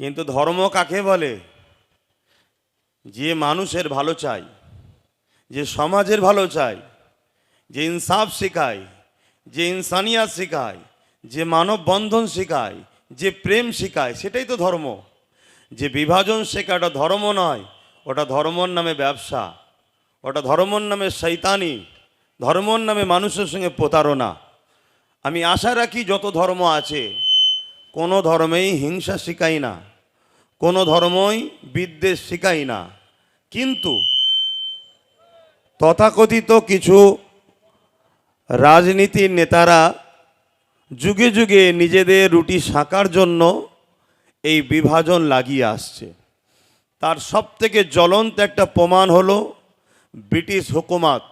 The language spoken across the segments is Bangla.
কিন্তু ধর্ম কাকে বলে? যে মানুষের ভালো চাই যে সমাজের ভালো চাই যে ইনসাফ শেখায়, যে ইনসানিয়াত শেখায়, যে মানব বন্ধন শেখায়, যে প্রেম শেখায়, সেটাই তো ধর্ম। যে বিভাজন শেখা ওটা ধর্ম নয়, ওটা ধর্মর নামে ব্যবসা, ওটা ধর্মর নামে শৈতানি ধর্মর নামে মানুষের সঙ্গে প্রতারণা। আমি আশা রাখি যত ধর্ম আছে, কোনো ধর্মেই হিংসা শেখাই না। কোনো ধর্মই বিদ্বেষ শেখাই না। কিন্তু তথাকথিত কিছু রাজনীতির নেতারা যুগে যুগে নিজেদের রুটি শাঁকার জন্য এই বিভাজন লাগিয়ে আসছে। তার সবথেকে জ্বলন্ত একটা প্রমাণ হলো ব্রিটিশ হুকুমাত।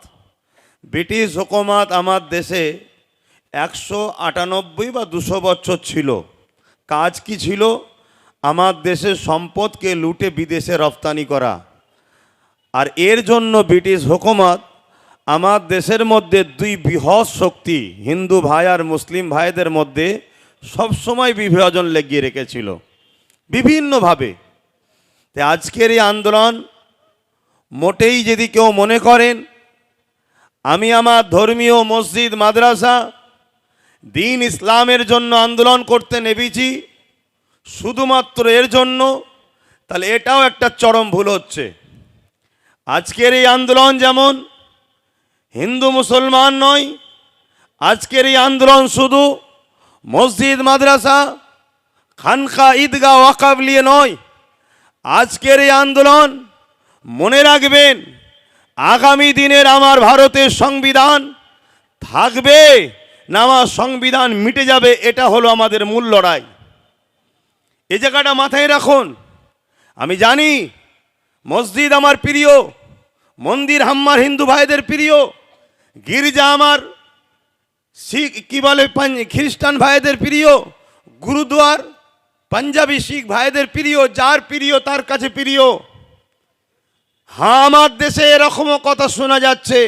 ব্রিটিশ হুকুমাত আমার দেশে একশো আটানব্বই বা দুশো বছর ছিল। কাজ কি ছিল? আমার দেশের সম্পদকে লুটে বিদেশে রপ্তানি করা। আর এর জন্য ব্রিটিশ হুকুমত, আমার দেশের মধ্যে দুই বৃহৎ শক্তি, হিন্দু ভাই আর মুসলিম ভাইদের মধ্যে সবসময় বিভাজন লেগিয়ে রেখেছিল। বিভিন্নভাবে। তাই আজকের এই আন্দোলন মোটেই যদি কেউ মনে করেন, আমি আমার ধর্মীয় মসজিদ, মাদ্রাসা, দিন ইসলামের জন্য আন্দোলন করতে নেবেছি শুধুমাত্র এর জন্য, তাহলে এটাও একটা চরম ভুল হচ্ছে। আজকের এই আন্দোলন যেমন হিন্দু মুসলমান নয়, আজকের এই আন্দোলন শুধু মসজিদ, মাদ্রাসা ঈদগাহ, ওয়াকাব নিয়ে নয়। আজকের এই আন্দোলন মনে রাখবেন, আগামী দিনের আমার ভারতের সংবিধান থাকবে না আমার সংবিধান মিটে যাবে, এটা হলো আমাদের মূল লড়াই। এ জায়গাটা মাথায় রাখুন। আমি জানি মসজিদ আমার প্রিয়, মন্দির হাম্মার হিন্দু ভাইদের প্রিয়, গির্জা আমার শিখ কী বলে খ্রিস্টান ভাইদের প্রিয়, গুরুদুয়ার পাঞ্জাবি শিখ ভাইদের প্রিয়, যার প্রিয় তার কাছে প্রিয়। হ্যাঁ আমার দেশে এরকমও কথা শোনা যাচ্ছে।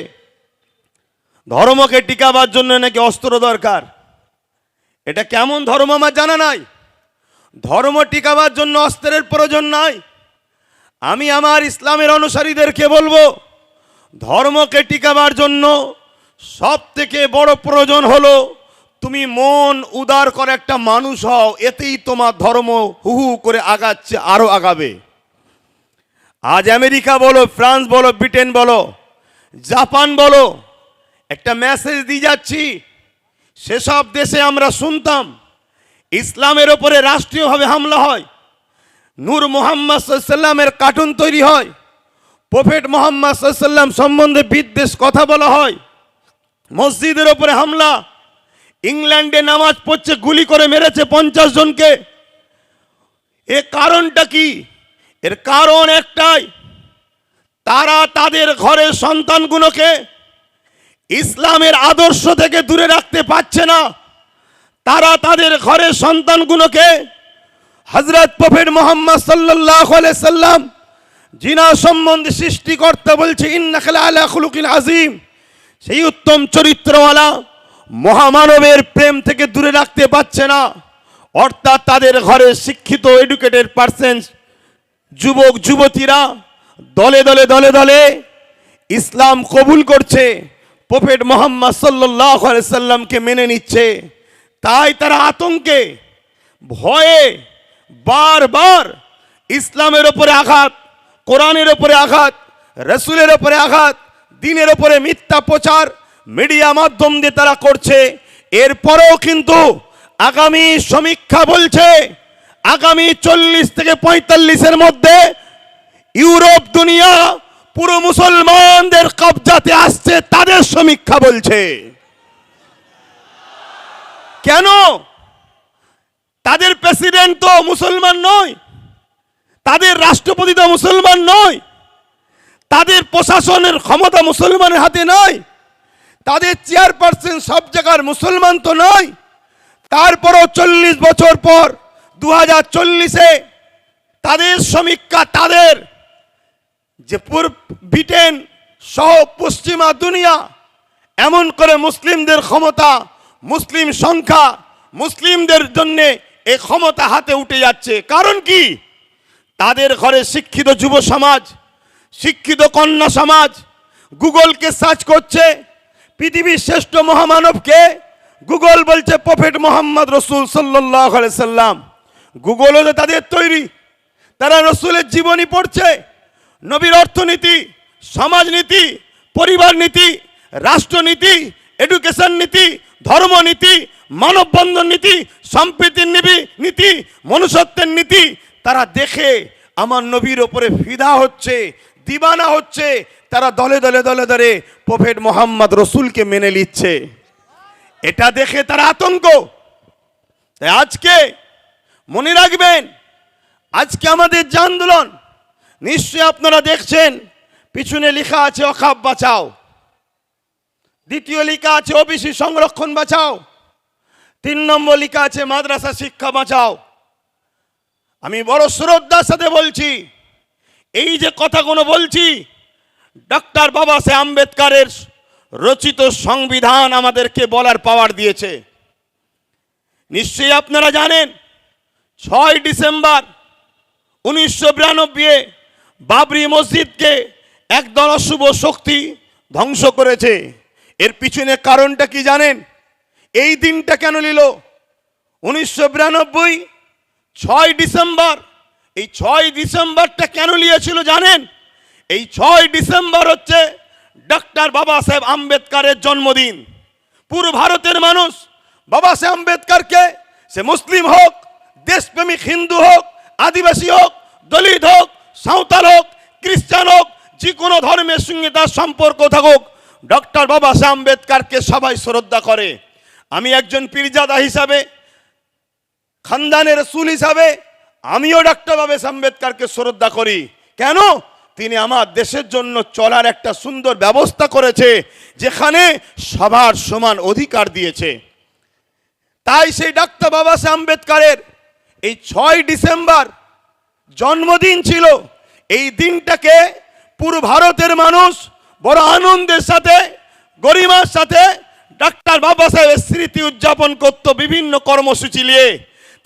ধর্মকে টিকাবার জন্য নাকি অস্ত্র দরকার? এটা কেমন ধর্ম আমার জানা নাই। ধর্ম টিকাবার জন্য অস্ত্রের প্রয়োজন নাই। আমি আমার ইসলামের অনুসারীদেরকে বলব, ধর্মকে টিকাবার জন্য সব থেকে বড় প্রয়োজন হলো, তুমি মন উদার করে একটা মানুষ হও, এতেই তোমার ধর্ম হু হু করে আগাচ্ছে আরও আগাবে। আজ আমেরিকা বলো, ফ্রান্স বলো, ব্রিটেন বলো, জাপান বলো, একটা মেসেজ দিয়ে যাচ্ছি, সেসব দেশে আমরা শুনতাম ইসলামের ওপরে রাষ্ট্রীয়ভাবে হামলা হয়। নূর মোহাম্মদ সাল্লামের কার্টুন তৈরি হয়। প্রফেট মোহাম্মদ সাল্লাম সম্বন্ধে বিদ্বেষ কথা বলা হয়। মসজিদের ওপরে হামলা। ইংল্যান্ডে নামাজ পড়ছে, গুলি করে মেরেছে পঞ্চাশ জনকে। এ কারণটা কি? এর কারণ একটাই। তারা তাদের ঘরের সন্তানগুলোকে ইসলামের আদর্শ থেকে দূরে রাখতে পারছে না। তারা তাদের ঘরের সন্তানগুলোকে হজরত প্রফেট মোহাম্মদ সাল্লাহ সাল্লাম জিনা সম্বন্ধে সৃষ্টিকর্তা বলছে ইন্নাখাল আজিম সেই উত্তম চরিত্রওয়ালা মহামানবের প্রেম থেকে দূরে রাখতে পারছে না। অর্থাৎ তাদের ঘরে শিক্ষিত এডুকেটেড পার্সেন্স যুবক, যুবতীরা দলে দলে দলে দলে ইসলাম কবুল করছে। প্রফেট মোহাম্মদ সাল্লাহ সাল্লামকে মেনে নিচ্ছে। তাই তারা আতঙ্কে, ভয়ে বারবার ইসলামের ওপরে আঘাত, কোরআনের ওপরে আঘাত, রসুলের ওপরে আঘাত, দিনের ওপরে মিথ্যা প্রচার মিডিয়া মাধ্যম দিয়ে তারা করছে। এরপরেও কিন্তু আগামী সমীক্ষা বলছে, আগামী চল্লিশ থেকে পঁয়তাল্লিশের মধ্যে ইউরোপ, দুনিয়া, পুরো মুসলমানদের কবজাতে আসছে, তাদের সমীক্ষা বলছে। কেন? তাদের প্রেসিডেন্ট তো মুসলমান নয়। তাদের রাষ্ট্রপতি তো মুসলমান নয়। তাদের প্রশাসনের ক্ষমতা মুসলমানের হাতে নয় তাদের চেয়ারপারসন সব জায়গার মুসলমান তো নয়। তারপরও চল্লিশ বছর পর দু হাজার চল্লিশে তাদের সমীক্ষা তাদের। যে পূর্ব ব্রিটেন সহ পশ্চিমা দুনিয়া এমন করে মুসলিমদের ক্ষমতা মুসলিম সংখ্যা মুসলিমদের জন্যে এ ক্ষমতা হাতে উঠে যাচ্ছে। কারণ কি? তাদের ঘরে শিক্ষিত যুব সমাজ, শিক্ষিত কন্যা সমাজ, গুগলকে সার্চ করছে, পৃথিবীর শ্রেষ্ঠ মহামানবকে গুগল বলছে প্রফেট মোহাম্মদ রসুল সাল্লাহ সাল্লাম। গুগল হলো তাদের তৈরি। তারা রসুলের জীবনী পড়ছে। নবীর অর্থনীতি, সমাজনীতি পরিবার নীতি রাষ্ট্রনীতি এডুকেশন নীতি ধর্মনীতি মানববন্ধন নীতি, সম্প্রীতির নীতি নীতি, মনুষ্যত্বের নীতি, তারা দেখে আমার নবীর ওপরে ফিদা হচ্ছে, দিবানা হচ্ছে, তারা দলে দলে দলে দলে প্রফেট মোহাম্মদ রসুলকে মেনে নিচ্ছে। এটা দেখে তারা আতঙ্ক। তাই আজকে মনে রাখবেন, আজকে আমাদের যে আন্দোলন, নিশ্চয়ই আপনারা দেখছেন, পিছনে লেখা আছে অখাপ বাঁচাও। দ্বিতীয় লেখা আছে ওবিসি সংরক্ষণ বাঁচাও। তিন নম্বর লেখা আছে মাদ্রাসা শিক্ষা বাঁচাও। আমি বড় শ্রদ্ধার সাথে বলছি, এই যে কথাগুলো বলছি ডক্টর বাবা সাহেব আম্বেদকারের রচিত সংবিধান আমাদেরকে বলার পাওয়ার দিয়েছে। নিশ্চয়ই আপনারা জানেন, ছয় ডিসেম্বর উনিশশো বিরানব্বই বাবরি মসজিদকে একদল অশুভ শক্তি ধ্বংস করেছে। এর পিছনে কারণটা কি জানেন? এই দিনটা কেন নিল? উনিশশো বিরানব্বই, ছয় ডিসেম্বর। এই ছয় ডিসেম্বরটা কেন নিয়েছিল জানেন? এই ছয় ডিসেম্বর হচ্ছে ডক্টর বাবা সাহেব আম্বেদকারের জন্মদিন। পুরো ভারতের মানুষ বাবা সাহেব আম্বেদকারকে, সে মুসলিম হোক, দেশপ্রেমিক হিন্দু হোক, আদিবাসী হোক, দলিত হোক, সাঁওতাল হোক, খ্রিস্টান হোক, যে কোনো ধর্মের সঙ্গে তার সম্পর্ক থাকুক ডক্টর বাবা সাহেব আম্বেদকারকে সবাই শ্রদ্ধা করে। আমি একজন পীরজাদা হিসাবে, খানদানের রসুল হিসাবে, আমিও ডক্টর বাবা আম্বেদকারকে শ্রদ্ধা করি। কেন? তিনি আমার দেশের জন্য চলার একটা সুন্দর ব্যবস্থা করেছে, যেখানে সবার সমান অধিকার দিয়েছে। তাই সেই ডাক্তার বাবা সাহেব আম্বেদকারের এই ছয় ডিসেম্বর জন্মদিন ছিল। এই দিনটাকে পুরো ভারতের মানুষ বড় আনন্দের সাথে, গরিমার সাথে ডাক্তার বাবা সাহেবের স্মৃতি উদযাপন করত বিভিন্ন কর্মসূচি নিয়ে।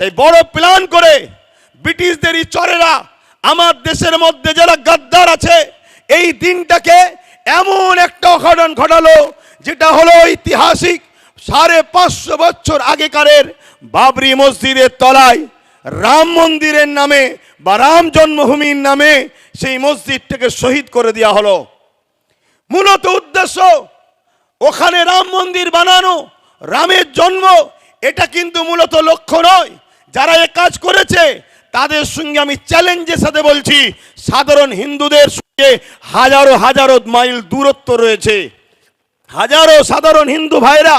তাই বড় প্ল্যান করে ব্রিটিশদেরই চরেরা আমার দেশের মধ্যে যারা গাদ্দার আছে, এই দিনটাকে এমন একটা অঘটন ঘটালো, যেটা হলো ঐতিহাসিক সাড়ে পাঁচশো বছর আগেকারের বাবরি মসজিদের তলায় রাম মন্দিরের নামে বা রাম জন্মভূমির নামে সেই মসজিদটাকে শহীদ করে দেওয়া হলো। মূলত উদ্দেশ্য, ওখানে রাম মন্দির বানানো, রামের জন্ম, এটা কিন্তু মূলত লক্ষ্য নয়। যারা এ কাজ করেছে, তাদের সঙ্গে আমি চ্যালেঞ্জের সাথে বলছি, সাধারণ হিন্দুদের সঙ্গে হাজারো হাজারো মাইল দূরত্ব রয়েছে। হাজারো সাধারণ হিন্দু ভাইরা,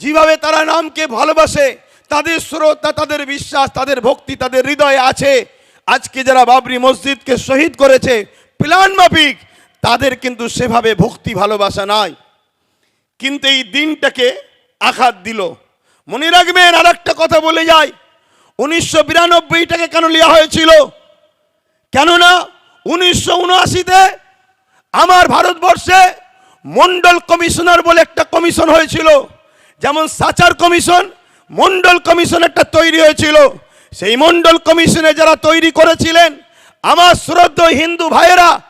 যেভাবে তারা নামকে ভালোবাসে, তাদের শ্রদ্ধা তাদের বিশ্বাস, তাদের ভক্তি, তাদের হৃদয়ে আছে। আজকে যারা বাবরি মসজিদকে শহীদ করেছে প্লান মাফিক তাদের কিন্তু সেভাবে ভক্তি ভালোবাসা নাই। কিন্তু এই দিনটাকে আঘাত দিল। মনে রাখবেন আর একটা কথা বলে যাই। উনিশশো বিরানব্বইটাকে কেন নেওয়া হয়েছিল? কেননা উনিশশো উনআশিতে আমার ভারতবর্ষে মন্ডল কমিশনার বলে একটা কমিশন হয়েছিল। যেমন সাচার কমিশন, মন্ডল কমিশন একটা তৈরি হয়েছিল। সেই মন্ডল কমিশনে যারা তৈরি করেছিলেন, আমার শ্রদ্ধ হিন্দু ভাইয়েরা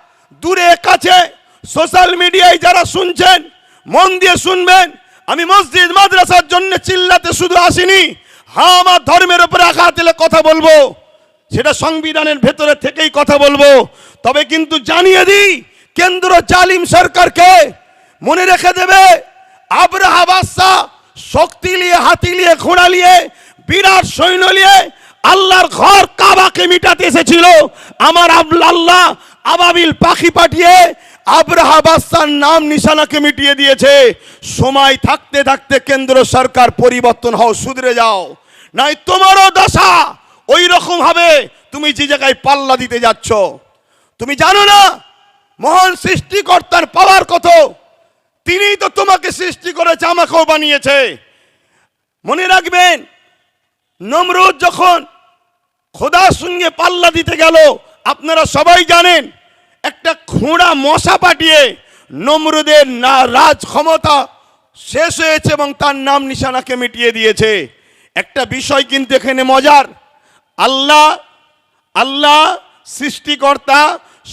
দূরে কাছে সোশ্যাল মিডিয়ায় যারা শুনছেন, মন দিয়ে শুনবেন, আমি মসজিদ, মাদ্রাসার জন্য চিল্লাতে শুধু আসিনি হ্যাঁ আমার ধর্মের উপরে আঘাত দিলে কথা বলব, সেটা সংবিধানের ভেতরে থেকেই কথা বলব, তবে কিন্তু জানিয়ে দিই, কেন্দ্র জালিম সরকারকে মনে রেখে দেবে, আবরাহা বাদশাহ শক্তি নিয়ে, হাতি নিয়ে, ঘোড়া নিয়ে, বিরাট সৈন্য নিয়ে, আল্লাহর ঘর কাবাকে মিটাতে এসেছিল, আমার আল্লাহ আবাবিল পাখি পাঠিয়ে আবরাহা নাম নিশানাকে মিটিয়ে দিয়েছে। সময় থাকতে থাকতে কেন্দ্র সরকার পরিবর্তন হও, সুধরে যাও। নাই তোমারও দশা ওই রকম হবে তুমি যে জায়গায় পাল্লা দিতে যাচ্ছ। তুমি জানো না, মহান সৃষ্টিকর্তার পাওয়ার কত? তিনিই তো তোমাকে সৃষ্টি করেছে, আমাকেও বানিয়েছে। মনে রাখবেন, নমরুদ যখন খোদার সঙ্গে পাল্লা দিতে গেল আপনারা সবাই জানেন, একটা খোঁড়া মশা পাঠিয়ে নমরুদের না রাজ ক্ষমতা শেষ হয়েছে এবং তার নাম নিশানাকে মিটিয়ে দিয়েছে। একটা বিষয় কিন্তু এখানে মজার। আল্লাহ আল্লাহ সৃষ্টিকর্তা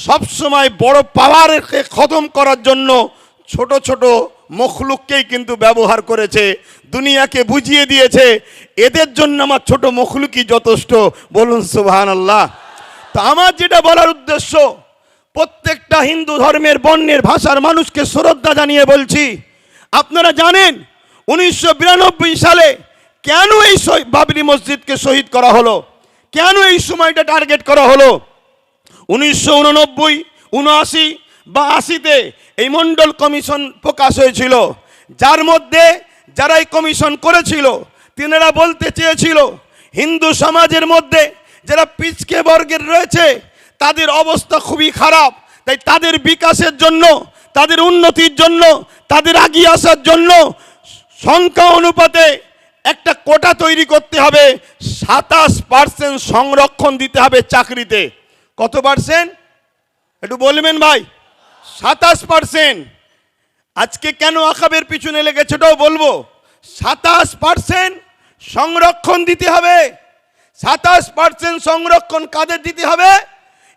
সবসময় বড় পাওয়ারকে খতম করার জন্য ছোট ছোট মখলুককেই কিন্তু ব্যবহার করেছে, দুনিয়াকে বুঝিয়ে দিয়েছে। এদের জন্য আমার ছোট মখলুকই যথেষ্ট। বলুন সুবহান আল্লাহ তা আমার যেটা বলার উদ্দেশ্য, প্রত্যেকটা হিন্দু ধর্মের বর্ণের ভাষার মানুষকে শ্রদ্ধা জানিয়ে বলছি, আপনারা জানেন উনিশশো বিরানব্বই সালে কেন এই বাবরি মসজিদকে শহীদ করা হলো? কেন এই সময়টা টার্গেট করা হলো? উনিশশো উননব্বই, উনআশি বা আশিতে এই মণ্ডল কমিশন প্রকাশ হয়েছিল। যার মধ্যে যারা এই কমিশন করেছিল, তিনারা বলতে চেয়েছিল, হিন্দু সমাজের মধ্যে যারা পিচকে বর্গের রয়েছে, তাদের অবস্থা খুবই খারাপ। তাই তাদের বিকাশের জন্য, তাদের উন্নতির জন্য, তাদের আগিয়ে আসার জন্য সংখ্যা অনুপাতে একটা কোটা তৈরি করতে হবে। সাতাশ পার্সেন্ট সংরক্ষণ দিতে হবে চাকরিতে। কত পার্সেন্ট? একটু বলবেন ভাই। সাতাশ পার্সেন্ট। আজকে কেন আকাবের পিছনে লেগেছে ওটাও বলব। সাতাশ পার্সেন্ট সংরক্ষণ দিতে হবে। সাতাশ পার্সেন্ট সংরক্ষণ কাদের দিতে হবে?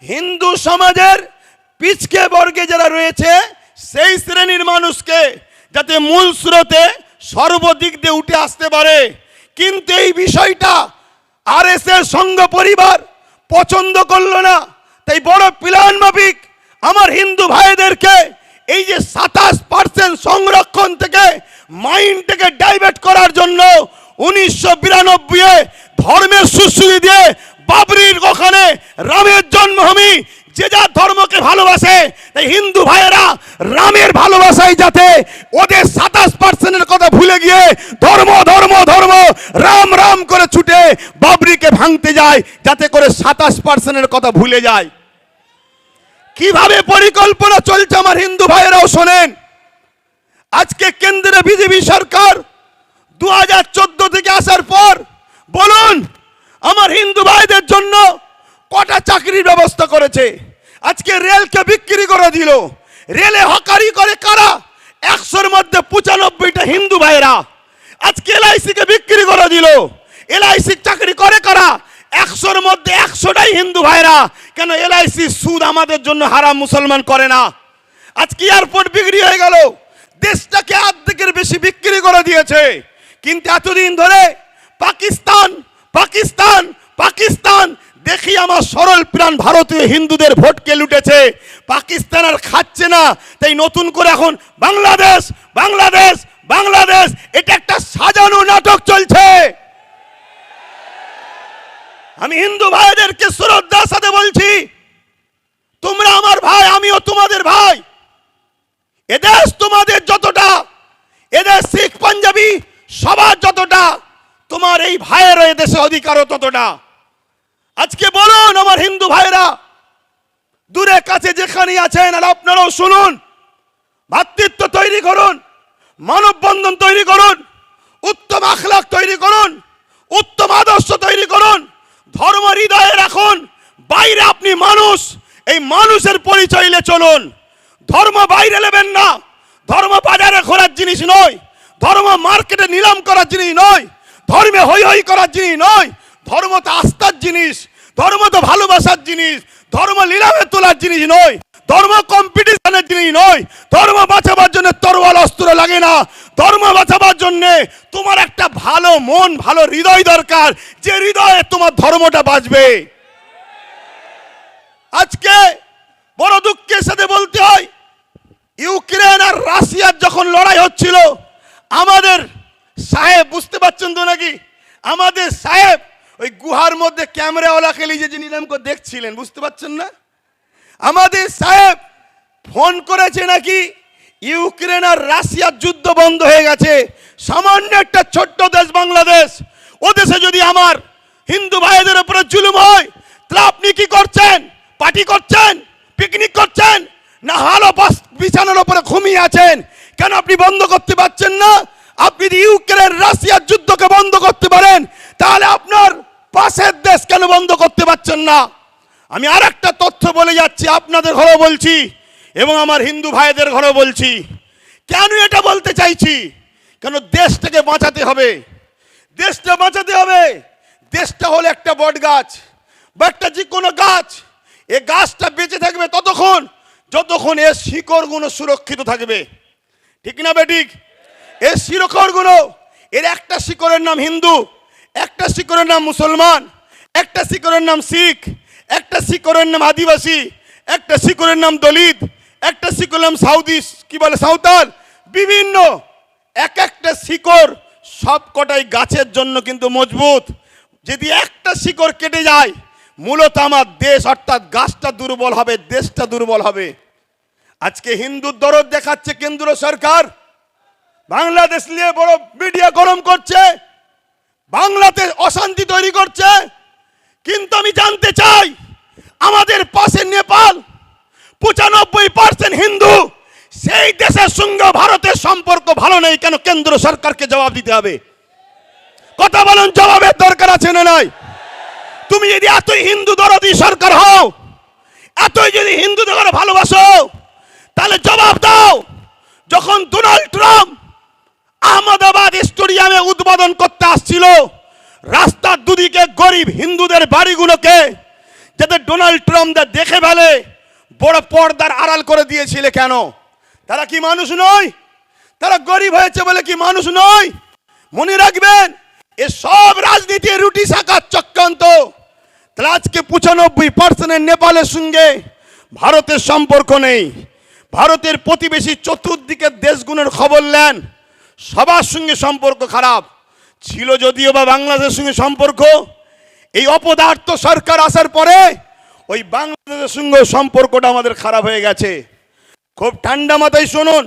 হিন্দু সমাজের পিছকে বর্গে যারা রয়েছে, সেই শ্রেণির মানুষকে যাতে মূল স্রোতে সর্বদিক দিয়ে উঠে আসতে পারে। কিন্তু এই বিষয়টা আর এস এর সঙ্গ পরিবার পছন্দ করল না। তাই বড় প্ল্যান মাফিক আমার হিন্দু ভাইদেরকে এই যে সাতাশ পার্সেন্ট সংরক্ষণ থেকে মাইন্ডটাকে ডাইভার্ট করার জন্য উনিশশো বিরানব্বই ধর্মের সুশ্রী দিয়ে বাবরির ওখানে রামের জন্মভূমি, যে যার ধর্মকে ভালোবাসে হিন্দু ভাইয়েরা রামের ভালোবাসায় যাতে ওদের সাতাশ পার্সেন্টের কথা ভুলে গিয়ে ধর্ম ধর্ম ধর্ম, রাম রাম করে ছুটে বাবরিকে ভাঙতে যায়, যাতে করে সাতাশ পার্সেন্টের কথা ভুলে যায়। কীভাবে পরিকল্পনা চলছে আমার হিন্দু ভাইয়েরাও শোনেন। আজকে কেন্দ্রে বিজেপি সরকার দু হাজার চোদ্দ থেকে আসার পর, বলুন, আমার হিন্দু ভাইদের জন্য কটা চাকরির ব্যবস্থা করেছে? আজকে রেলকে বিক্রি করে দিল। রেলে হকারি করে কারা? একশোর মধ্যে পঁচানব্বইটা হিন্দু ভাইরা। আজকে এলআইসিকে বিক্রি করে দিল। এলআইসি চাকরি করে কারা? একশোর মধ্যে একশোটাই হিন্দু ভাইরা। কেন এলআইসি সুদ আমাদের জন্য হারাম, মুসলমান করে না? আজকে এয়ারপোর্ট বিক্রি হয়ে গেল। দেশটাকে অর্ধেকের বেশি বিক্রি করে দিয়েছে। কিন্তু এতদিন ধরে পাকিস্তান পাকিস্তান পাকিস্তান, দেখি আমার সরল প্রাণ ভারতীয় হিন্দুদের ভোটকে লুটেছে। পাকিস্তান আর খাচ্ছে না। তাই নতুন করে এখন বাংলাদেশ বাংলাদেশ বাংলাদেশ, এটা একটা সাজানো নাটক চলছে। আমি হিন্দু ভাইদেরকে শ্রদ্ধার সাথে বলছি, তোমরা আমার ভাই, আমিও তোমাদের ভাই। এদেশ তোমাদের যতটা, এদেশ শিখ, পাঞ্জাবি সবার যতটা তোমার এই ভাইয়েরও এদেশে অধিকারও ততটা। আজকে বলুন আমার হিন্দু ভাইরা, দূরে কাছে যেখানে আছেন, আর আপনারাও শুনুন, ভাতৃত্ব তৈরি করুন, মানববন্ধন তৈরি করুন, উত্তম আখলাক তৈরি করুন, উত্তম আদর্শ তৈরি করুন, ধর্ম হৃদয়ে রাখুন, বাইরে আপনি মানুষ, এই মানুষের পরিচয় চলুন। ধর্ম বাইরে নেবেন না, ধর্ম বাজারে ঘোরার জিনিস নয়। ধর্ম মার্কেটে নিলাম করার জিনিস নয়, ধর্মে হই হই করার জিনিস নয়, ধর্ম তো আস্থার জিনিস, ধর্ম তো ভালোবাসার জিনিস, ধর্ম নিলামে তোলার জিনিস নয়, ধর্ম কম্পিটিশনের জিনিস নয়, ধর্ম বাঁচাবার জন্য তরোয়াল অস্ত্র লাগে না, ধর্ম বাঁচাবার জন্য তোমার একটা ভালো মন, ভালো হৃদয় দরকার, যে হৃদয়ে তোমার ধর্মটা বাঁচবে। আজকে বড় দুঃখের সাথে বলতে হয়, ইউক্রেন আর রাশিয়ার যখন লড়াই হচ্ছিল আমাদের সাহেব, বুঝতে পারছেন তো নাকি? আমাদের সাহেব, ওই গুহার মধ্যে ক্যামেরাওয়ালা নিয়ে যে নিলাম করে দেখছিলেন, বুঝতে পারছেন না? আমাদের সাহেব ফোন করেছে নাকি, ইউক্রেন আর রাশিয়ার যুদ্ধ বন্ধ হয়ে গেছে, সামান্য একটা ছোট্ট দেশ বাংলাদেশ, ও দেশে যদি আমার হিন্দু ভাইদের উপরে জুলুম হয়, তাহলে আপনি কি করছেন? পার্টি করছেন? পিকনিক করছেন? না হালো বাস বিছানার উপরে ঘুমিয়ে আছেন? কেন আপনি বন্ধ করতে পারছেন না? আপনি যদি ইউক্রেন রাশিয়ার যুদ্ধকে বন্ধ করতে পারেন, তাহলে আপনার পাশের দেশ কেন বন্ধ করতে পারছেন না? আমি আর একটা তথ্য বলে যাচ্ছি, আপনাদের ঘরেও বলছি এবং আমার হিন্দু ভাইদের ঘরেও বলছি। কেন এটা বলতে চাইছি? কেন দেশটাকে বাঁচাতে হবে? দেশটা বাঁচাতে হবে। দেশটা হলো একটা বট গাছ বা একটা যে কোনো গাছ। এ গাছটা বেঁচে থাকবে ততক্ষণ, যতক্ষণ এর শিকড়গুলো সুরক্ষিত থাকবে। ঠিক না বেঠিক এর শিকড়গুলো এর একটা শিকড়ের নাম হিন্দু, একটা শিকড়ের নাম মুসলমান, একটা শিকড়ের নাম শিখ, একটা শিকড়ের নাম আদিবাসী, একটা শিকড়ের নাম দলিত, একটা শিকড়ের নাম সাউদি, কি বলে, সাঁওতাল, বিভিন্ন এক একটা শিকড় সব কটাই গাছের জন্য কিন্তু মজবুত। যদি একটা শিকড় কেটে যায়, মূলত আমার দেশ, অর্থাৎ গাছটা দুর্বল হবে, দেশটা দুর্বল হবে। আজকে হিন্দুর দরদ দেখাচ্ছে কেন্দ্র সরকার। বাংলাদেশ নিয়ে বড় মিডিয়া গরম করছে। বাংলাতে অশান্তি তৈরি করছে। কিন্তু আমি জানতে চাই, আমাদের পাশে নেপাল পঁচানব্বই পার্সেন্ট হিন্দু, সেই দেশের সঙ্গে ভারতের সম্পর্ক ভালো নেই কেন কেন্দ্র সরকারকে জবাব দিতে হবে? কথা বলুন, জবাবের দরকার আছে না নাই? তুমি যদি এতই হিন্দু দরদি সরকার হও, এতই যদি হিন্দু হিন্দুদের ভালোবাসো তাহলে জবাব দাও। যখন ডোনাল্ড ট্রাম্প আহমেদাবাদ স্টেডিয়ামে উদ্বোধন করতে আসছিল, রাস্তার দুদিকে গরিব হিন্দুদের বাড়িগুলোকে যাতে ডোনাল্ড ট্রাম্পদের দেখে ফেলে, বড় পর্দার আড়াল করে দিয়েছিলে কেন? তারা কি মানুষ নয়? তারা গরিব হয়েছে বলে কি মানুষ নয়? মনে রাখবেন, এ সব রাজনীতির রুটি শাখার চক্রান্ত। তাহলে আজকে পঁচানব্বই পার্সেন্টের নেপালের সঙ্গে ভারতের সম্পর্ক নেই। ভারতের প্রতিবেশী চতুর্দিকের দেশগুলোর খবর নেন। সবার সঙ্গে সম্পর্ক খারাপ। ছিল যদিও বা বাংলাদেশের সঙ্গে সম্পর্ক, এই অপদার্থ সরকার আসার পরে ওই বাংলাদেশের সঙ্গে সম্পর্কটা আমাদের খারাপ হয়ে গেছে। খুব ঠান্ডা মাথায় শুনুন,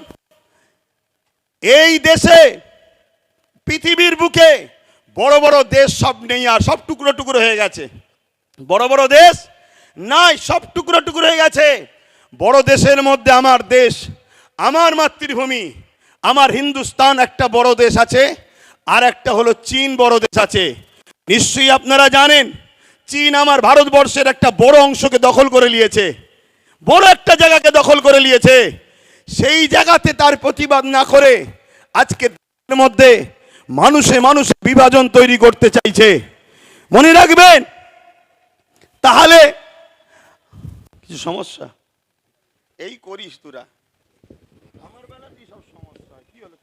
এই দেশে, পৃথিবীর বুকে বড় বড় দেশ সব নেই আর সব টুকরো টুকরো হয়ে গেছে। বড় বড় দেশ নাই, সব টুকরো টুকরো হয়ে গেছে। বড় দেশের মধ্যে আমার দেশ, আমার মাতৃভূমি, আমার হিন্দুস্তান একটা বড় দেশ আছে, আর একটা হলো চীন বড় দেশ আছে। নিশ্চয়ই আপনারা জানেন, চীন আমার ভারতবর্ষের একটা বড় অংশকে দখল করে নিয়েছে, বড় একটা জায়গাকে দখল করে নিয়েছে। সেই জায়গাতে তার প্রতিবাদ না করে আজকে মধ্যে মানুষে মানুষে বিভাজন তৈরি করতে চাইছে। মনে রাখবেন, তাহলে কিছু সমস্যা? এই করিস তোরা। আমার বেলাতেই সব সমস্যা। কি হলো?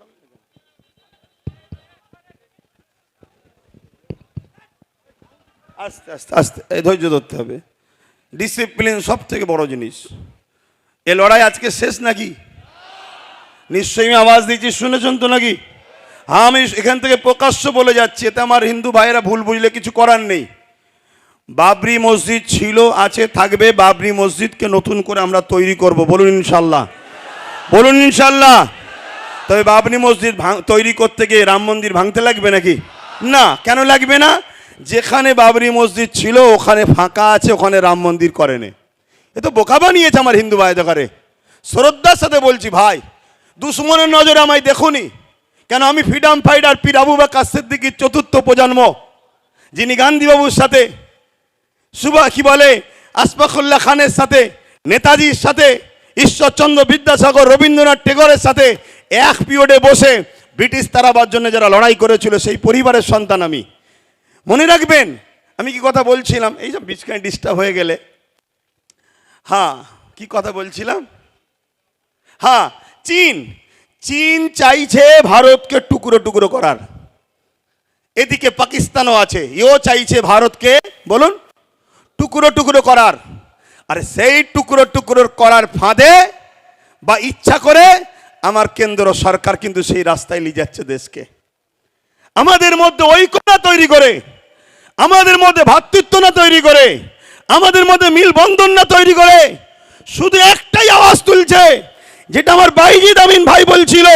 আস্তে আস্তে আস্তে ধৈর্য ধরতে হবে। ডিসিপ্লিন সব থেকে বড় জিনিস। এ লড়াই আজকে শেষ নাকি? নিশ্চয়ই আমি আওয়াজ দিয়েছি শুনেছেন তো নাকি? হ্যাঁ আমি এখান থেকে প্রকাশ্য বলে যাচ্ছি এতে আমার হিন্দু ভাইয়েরা ভুল বুঝলে কিছু করার নেই। বাবরি মসজিদ ছিল, আছে, থাকবে। বাবরি মসজিদকে নতুন করে আমরা তৈরি করব। বলুন ইনশাল্লাহ বলুন ইনশাল্লাহ তবে বাবরি মসজিদ তৈরি করতে গিয়ে রাম মন্দির ভাঙতে লাগবে নাকি? না। কেন লাগবে না? যেখানে বাবরি মসজিদ ছিল, ওখানে ফাঁকা আছে, ওখানে রাম মন্দির করেনি। এ তো বোকা বানিয়েছে আমার হিন্দু ভাই দেখারে। শ্রদ্ধার সাথে বলছি, ভাই, দুশ্মনের নজরে আমায় দেখুনি। কেন আমি ফ্রিডম ফাইটার পীর আবু বাক্কা সিদ্দিকির চতুর্থ প্রজন্ম, যিনি গান্ধীবাবুর সাথে সুবা কি বলে? আসফাকুল্লাহ খানের সাথে, নেতাজির সাথে, ঈশ্বরচন্দ্র বিদ্যাসাগর, রবীন্দ্রনাথ টেগরের সাথে এক পিরিয়ডে বসে ব্রিটিশ তারাবার জন্য যারা লড়াই করেছিল, সেই পরিবারের সন্তান আমি। মনে রাখবেন, আমি কি কথা বলছিলাম? এই সব বিচখানে ডিস্টার্ব হয়ে গেলে। হ্যাঁ কি কথা বলছিলাম? হ্যাঁ চীন। চীন চাইছে ভারতকে টুকরো টুকরো করার। এদিকে পাকিস্তানও আছে এও চাইছে ভারতকে, বলুন। টুকরো টুকরো করার। আর সেই টুকরো টুকরো করার ফাঁদে বা ইচ্ছা করে আমার কেন্দ্র সরকার কিন্তু সেই রাস্তায় নিয়ে যাচ্ছে দেশকে। আমাদের মধ্যে ঐক্যতা তৈরি করে, আমাদের মধ্যে ভ্রাতৃত্ব না তৈরি করে, আমাদের মধ্যে মিলবন্ধন না তৈরি করে, শুধু একটাই আওয়াজ তুলছে, যেটা আমার বাইজিদ আমিন ভাই বলছিল,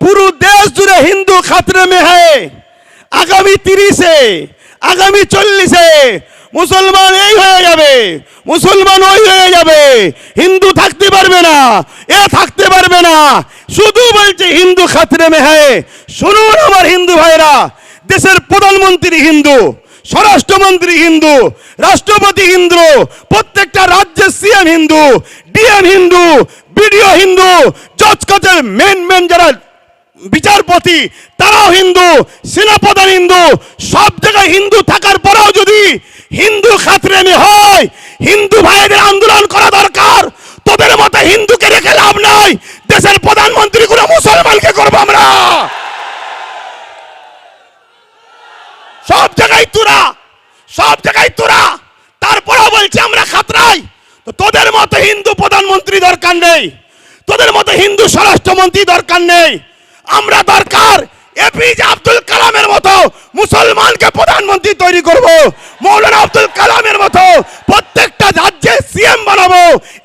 পুরো দেশ জুড়ে হিন্দু খাতরে মে হ্যায় আগামী তিরিশে, আগামী চল্লিশে মুসলমান এই হয়ে যাবে। মুসলমান ওই হয়ে যাবে। হিন্দু থাকতে পারবে না, এ থাকতে পারবে না। শুধু বলছে, হিন্দু খাতরে মে হ্যায় শুনুন আমার হিন্দু ভাইরা, দেশের প্রধানমন্ত্রী হিন্দু, স্বরাষ্ট্রমন্ত্রী হিন্দু, রাষ্ট্রপতি হিন্দু, প্রত্যেকটা রাজ্যের CM Hindu, DM Hindu, BDO Hindu, জজ মেন মেন যারা বিচারপতি, তারাও হিন্দু, সেনাপ্রধান হিন্দু, সব জায়গায় হিন্দু থাকার পরেও যদি হিন্দু খাতরেমি হয়, হিন্দু ভাইদের আন্দোলন করা দরকার, তোদের মতো হিন্দুকে রেখে লাভ নাই, দেশের প্রধানমন্ত্রী গুলো মুসলমানকে করব আমরা। সব জায়গায় তোরা, সব জায়গায় তোরা, তারপরেও বলছে আমরা খাতরাই। তো তোদের মতো হিন্দু প্রধানমন্ত্রী দরকার নেই, তোদের মতো হিন্দু স্বরাষ্ট্রমন্ত্রী দরকার নেই আমরা দরকার এপিজে আব্দুল কালামের মতো মুসলমানকে প্রধানমন্ত্রী তৈরি করব। মৌলানা আব্দুল কালামের মতো প্রত্যেকটা রাজ্যে সিএম বানাবো।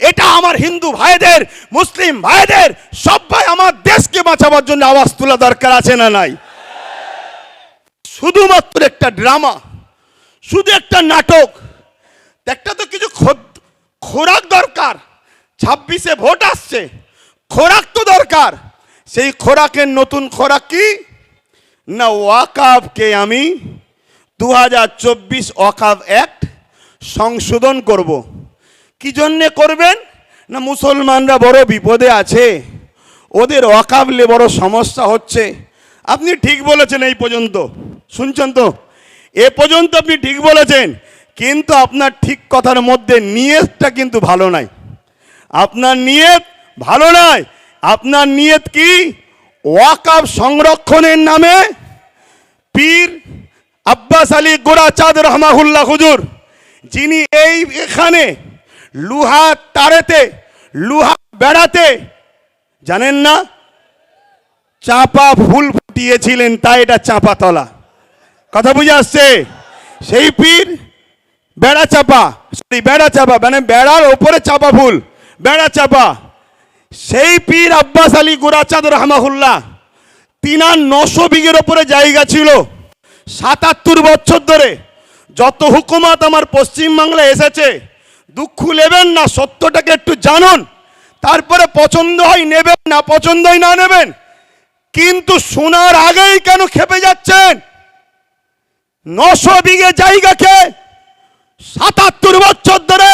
এটা আমার হিন্দু ভাইদের, মুসলিম ভাইদের, সবাই আমার দেশকে বাঁচাবার জন্য আওয়াজ তোলা দরকার আছে না নাই? শুধুমাত্র একটা ড্রামা, শুধু একটা নাটক। একটা তো কিছু খোরাক দরকার। ছাব্বিশে ভোট আসছে, খোরাক তো দরকার। সেই খোরাকের নতুন খোরাক কি? না ওয়াকাবকে আমি দু হাজার চব্বিশ ওয়াকাব অ্যাক্ট সংশোধন করব। কি জন্যে করবেন? না মুসলমানরা বড় বিপদে আছে। ওদের ওয়াকাবলে বড় সমস্যা হচ্ছে। আপনি ঠিক বলেছেন এই পর্যন্ত। শুনছেন তো? এ পর্যন্ত আপনি ঠিক বলেছেন, কিন্তু আপনার ঠিক কথার মধ্যে নিয়তটা কিন্তু ভালো নাই। আপনার নিয়ত ভালো নয় আপনার নিয়ত কি? ওয়াকাব সংরক্ষণের নামে পীর আব্বাস আলী গোরাচাঁদ রহমাহুল্লাহ হুজুর, যিনি এই এখানে লুহা তারেতে, লুহা বেড়াতে, জানেন না? চাপা ফুল ফুটিয়েছিলেন, তাই এটা চাপা তলা। কথা বুঝে আসছে? সেই পীর বেড়া চাপা, সরি, বেড়া চাপা মানে বেড়ার ওপরে চাপা ফুল, বেড়া চাপা। সেই পীর আব্বাস আলী গোরাচাঁদ রহমাহুল্লাহ, তিনার নশো বিঘের ওপরে জায়গা ছিল। সাতাত্তর বছর ধরে যত হুকুমাত আমার পশ্চিমবাংলায় এসেছে, দুঃখ নেবেন না, সত্যটাকে একটু জানুন। তারপরে পছন্দ হয় নেবেন, না পছন্দ হয় না নেবেন। কিন্তু শোনার আগেই কেন খেপে যাচ্ছেন? নশো বিঘে জায়গাকে সাতাত্তর বছর ধরে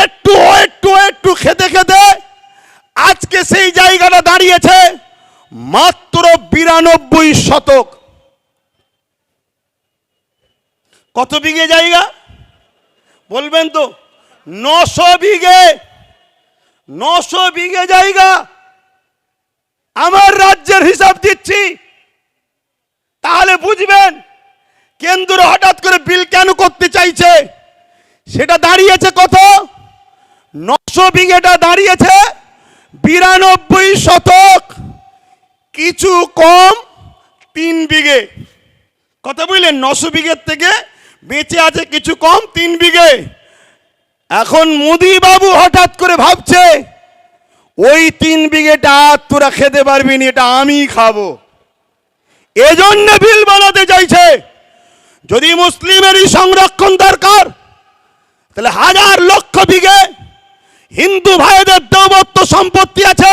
একটু একটু একটু খেতে খেতে আজকে সেই জায়গাটা দাঁড়িয়েছে মাত্র বিরানব্বই শতক। কত বিঘে জায়গা? বলবেন তো, নশো বিঘে নশো বিঘে জায়গা। আমার রাজ্যের হিসাব দিচ্ছি। তাহলে বুঝবেন, কেন্দ্র হঠাৎ করে বিল কেন করতে চাইছে? সেটা দাঁড়িয়েছে কত? নশো বিঘেটা দাঁড়িয়েছে বিরানব্বই শতক, কিছু কম তিন বিঘে। কথা বুঝলেন? নশো বিঘের থেকে বেঁচে আছে কিছু কম তিন বিঘে। এখন মোদি বাবু হঠাৎ করে ভাবছে, ওই তিন বিঘেটা তোরা খেতে পারবি না, এটা আমি খাব। এজন্য বিল বানাতে চাইছে। যদি মুসলিমেরই সংরক্ষণ দরকার, তাহলে হাজার লক্ষ বিঘে হিন্দু ভাইদের দৌবত্ব সম্পত্তি আছে।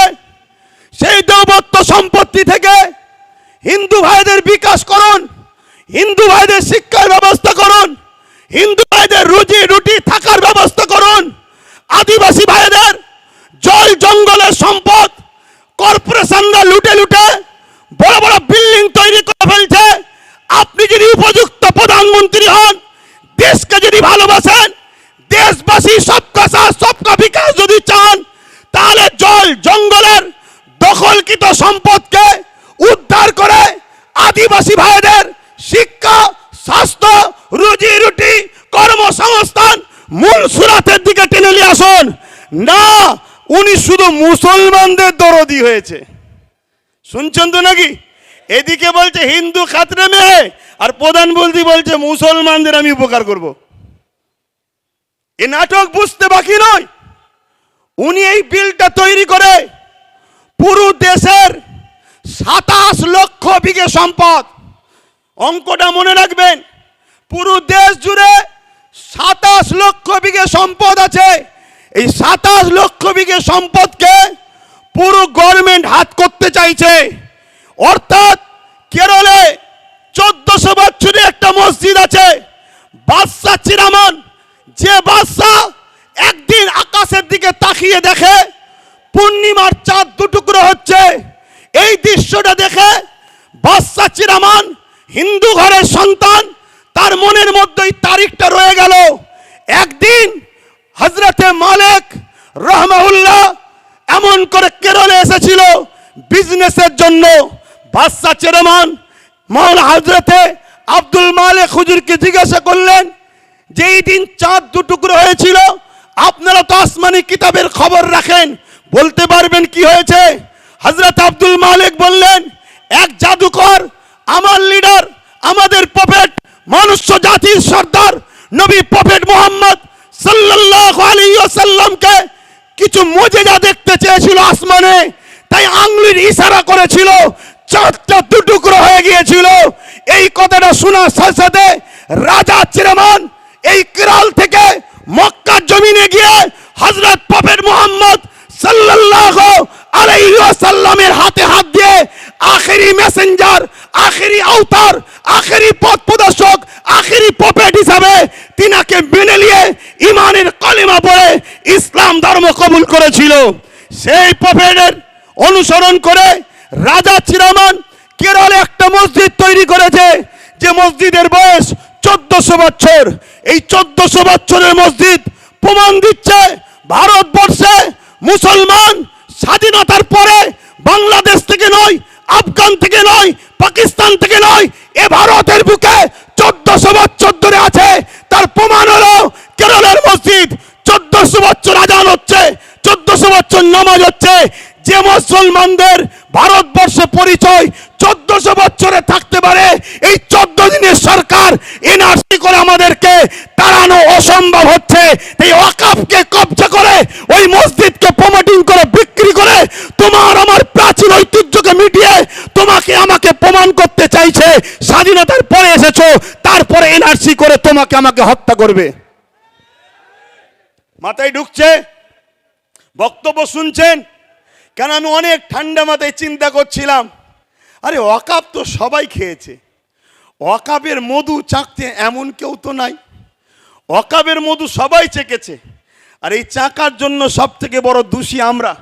সেই দৌবত্ব সম্পত্তি থেকে হিন্দু ভাইদের বিকাশ করুন, হিন্দু ভাইদের শিক্ষার ব্যবস্থা করুন, হিন্দু ভাইদের রুজি রুটি থাকার ব্যবস্থা করুন। আদিবাসী ভাইদের জল জঙ্গলের সম্পদ কর্পোরেশনরা লুটে লুটে বড় বড় বিল্ডিং তৈরি করে ফেলছে। আপনি যদি উপযুক্ত প্রধানমন্ত্রী হন, দেশকে যদি ভালোবাসেন, দেশবাসী সবকা সাথ বিকাশ যদি চান, তাহলে জল জঙ্গলের দখলকৃত সম্পদকে উদ্ধার করে আদিবাসী ভাইদের শিক্ষা, স্বাস্থ্য, রুজি রুটি, কর্মসংস্থান মূল সুরাতের দিকে টেনে নিয়ে আসুন। না, উনি শুধু মুসলমানদের দরদি হয়েছে। শুনছেন তো নাকি? এদিকে বলছে হিন্দু খাতরে মেয়ে, আর প্রধান প্রধানমন্ত্রী বলছে মুসলমানদের আমি উপকার করব। এ নাটক বুঝতে বাকি নয়। উনি এই বিলটা তৈরি করে পুরো দেশের সাতাশ লক্ষ বিঘে সম্পদ। অঙ্কটা মনে রাখবেন, পুরো দেশ জুড়ে সাতাশ লক্ষ বিঘে সম্পদ আছে। এই সাতাশ লক্ষ বিঘে সম্পদকে পুরো গভর্নমেন্ট হাত করতে চাইছে। অর্থাৎ কেরলে চোদ্দশো বছরে একটা মসজিদ আছে, বাদশাহ চিরামান। যে বাদশাহ দিকে তাকিয়ে দেখে পূর্ণিমার চাঁদ দুটুকরো হচ্ছে। এই দৃশ্যটা দেখে বাদশা চিরামান, হিন্দু ঘরের সন্তান, তার মনের মধ্যে এই তারিখটা রয়ে গেল। একদিন হজরতে মালিক রহমাউল্লাহ এমন করে কেরলে এসেছিল বিজনেসের জন্য। বাদশা চেরমান মৌল হজরতে আব্দুল মালিক হুজুরকে জিজ্ঞাসা করলেন যেই দিন চাঁদ দুটুকরো হয়েছিল? আপনারা তো আসমানি কিতাবের খবর রাখেন। বলতে পারবেন কি হয়েছে? হজরত আব্দুল মালিক বললেন, এক জাদুকর, আমার লিডার, আমাদের পপেট মনুষ্য জাতির সর্দার, নবী পপেট মোহাম্মদ সাল্লাল্লাহু আলাইহি ওয়াসাল্লামকে কিছু মজেজা দেখতে চেয়েছিল আসমানে। তাই আঙ্গুলির ইশারা করেছিল, চারটা দুটুকরো হয়ে গিয়েছিল। এই কথাটা শোনার সাথে সাথে রাজা চিরমান এই কিরাল থেকে মক্কার জমিনে গিয়ে হজরত প্রফেট মোহাম্মদ সাল্লাল্লাহু আলাইহি ওয়াসাল্লামের হাতে হাত দিয়ে আখেরি মেসেঞ্জার, আখেরি আওতার, আখেরি পথ প্রদর্শক, আখেরি প্রফেট হিসাবে তিনাকে মেনে নিয়ে ইমানের কলেমা পড়ে ইসলাম ধর্ম কবুল করেছিল। সেই প্রফেটের অনুসরণ করে রাজা চিরামান কেরলে একটা মসজিদ তৈরি করেছে, যে মসজিদের বয়স চোদ্দশো বছর, এই চোদ্দশো বছরের মসজিদ প্রমাণ দিচ্ছে ভারতবর্ষে মুসলমান স্বাধীনতার পরে বাংলাদেশ থেকে নয়, আফগান থেকে নয়, পাকিস্তান থেকে নয়, এ ভারতের বুকে চোদ্দশো বছর ধরে আছে। তার প্রমাণ হলো কেরলের মসজিদ। চোদ্দশো বছর আজান হচ্ছে, চোদ্দশো বছর নামাজ হচ্ছে। যে মুসলমানদের ভারতবর্ষে পরিচয় চোদ্দশো বছরে থাকতে পারে, এই চোদ্দ দিনের সরকার এনআরসি করে আমাদেরকে তাড়ানো অসম্ভব হচ্ছে। এই ওয়াকাফকে কবজা করে, ওই মসজিদকে প্রমোটিং করে, বিক্রি করে তোমার আমার প্রাচীন ঐতিহ্যকে মিটিয়ে তোমাকে আমাকে প্রমাণ করতে চাইছে। স্বাধীনতার পরে এসেছ, তারপরে এনআরসি করে তোমাকে আমাকে হত্যা করবে। মাথায় ঢুকছে, বক্তব্য শুনছেন? কেন আমি অনেক ঠান্ডা মাথায় চিন্তা করছিলাম। আরে অকাপ তো সবাই খেয়েছে। অকাপের মধু চাকতে এমন কেউ তো নাই। অকাবের মধু সবাই চেকেছে। আর এই চাকার জন্য সব থেকে বড় দোষী আমরা।